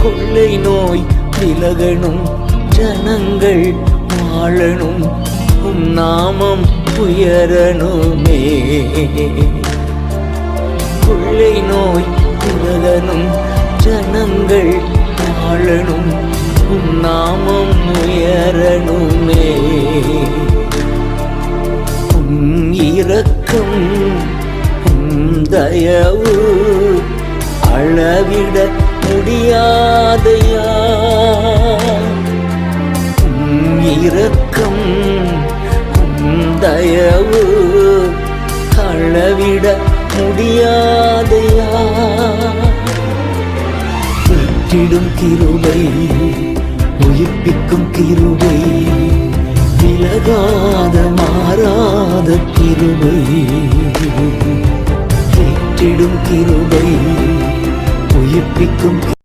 கொள்ளை நோய் விலகணும் ஜனங்கள் வாழணும் உம் நாமம் உயரணுமே கொள்ளை நோய் விலகணும் ஜனங்கள் வாழணும் உம் நாமம் உயரணுமே உம் இரக்கம் உம் தயவு அளவிட முடியாதையா உம் இரக்கம் தயவு அளவிட முடியாதையா? விட்டிடும் கிருபை உயிர்ப்பிக்கும் கிருபை விலகாத மாறாத கிருபை. விட்டிடும் கிருபை உயிர்ப்பிக்கும்